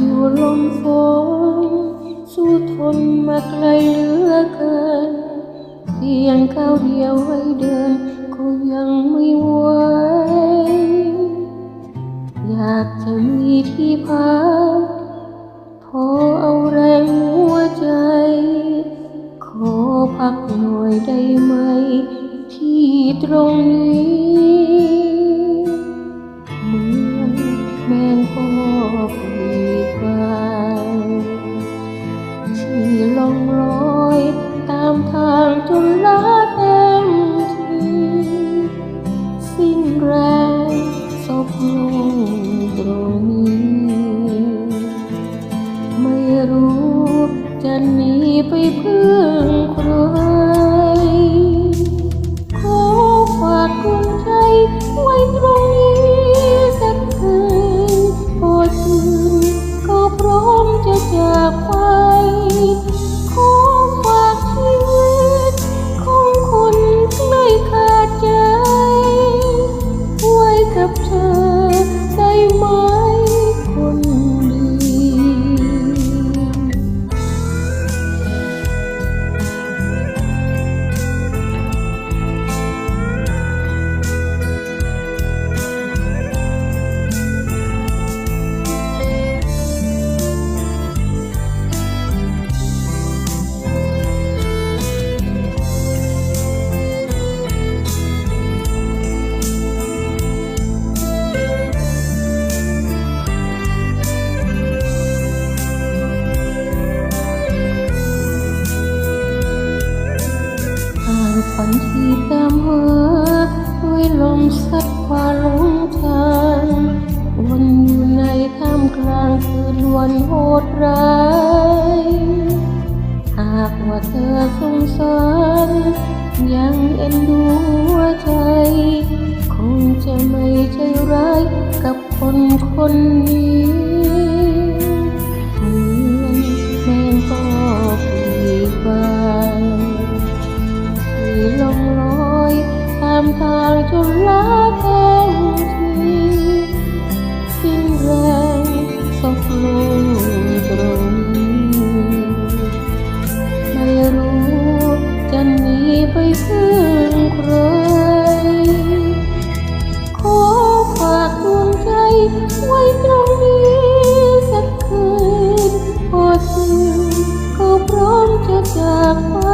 อยู่ลมฝนสู้ทนมาไกลเหลือเกินเพียงก้าวเดียวให้เดินก็ยังไม่ไหวอยากจะมีที่พักพอเอาแรงหัวใจ ขอพักหน่อยได้ไหม ที่ตรงนี้ จะหนีไปพึ่งครู ฝันที่ตามหาด้วยลมสัดฟ้าลงทางวนอยู่ในท่ามกลางคืนวันโหดร้าย หากว่าเธอสงสารยังเอ็นดูหัวใจ คงจะไม่ใจร้ายกับคนคนนี้ พร้อมจะจากไป